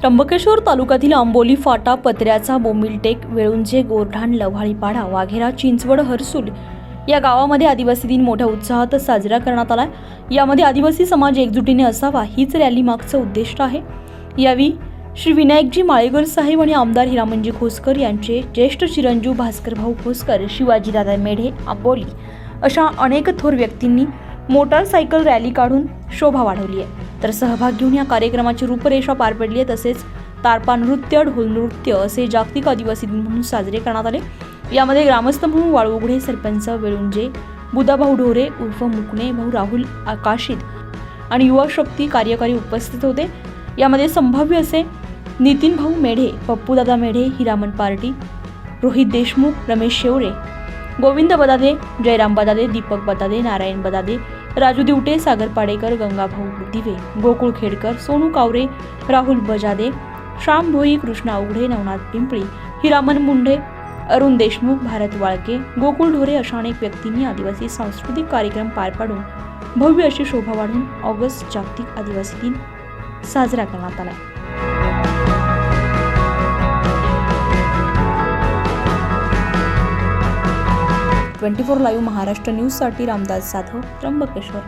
त्र्यंबकेश्वर तालुक्यातील आंबोली फाटा पत्र्याचा बोमिलटेक वेळुंजे गोरढाण लव्हाळीपाडा वाघेरा चिंचवड हरसूल या गावामध्ये आदिवासी दिन मोठ्या उत्साहात साजरा करण्यात आला यामध्ये आदिवासी समाज एकजुटीने असावा हीच रॅली मागचं उद्दिष्ट आहे. यावेळी श्री विनायकजी माळेकर साहेब आणि आमदार हिरामनजी खोसकर यांचे ज्येष्ठ चिरंजीव भास्करभाऊ खोसकर शिवाजीदादा मेढे आंबोली अशा अनेक थोर व्यक्तींनी मोटारसायकल रॅली काढून शोभा वाढवली आहे. तर सहभाग घेऊन या कार्यक्रमाची रूपरेषा पार पडली आहे तसेच तारपा नृत्य ढोल नृत्य असे जागतिक आदिवासी दिन म्हणून साजरे करण्यात आले. यामध्ये ग्रामस्थ म्हणून वाळवुघडे सरपंच वेळुंजे बुधाभाऊ ढोरे उर्फ मुकणे भाऊ राहुल आकाशित आणि युवा शक्ती कार्यकारी उपस्थित होते. यामध्ये संभाव्य असे नितीन भाऊ मेढे पप्पूदादा मेढे हिरामन पार्टी रोहित देशमुख रमेश शेवरे गोविंद बदादे जयराम बदादे दीपक बदादे नारायण बदादे राजू दिवटे सागर पाडेकर गंगाभाऊ दिवे गोकुळ खेडकर सोनू कावरे राहुल बजादे श्याम भोई कृष्णा उघडे नवनाथ पिंपळी हिरामन मुंढे अरुण देशमुख भारत वाळके गोकुळ ढोरे अशा अनेक व्यक्तींनी आदिवासी सांस्कृतिक कार्यक्रम पार पाडून भव्य अशी शोभा वाढून ऑगस्ट जागतिक आदिवासी दिन साजरा करण्यात आला. ट्वेंटी फोर लाईव्ह महाराष्ट्र न्यूजसाठी रामदास जाधव त्र्यंबकेश्वर.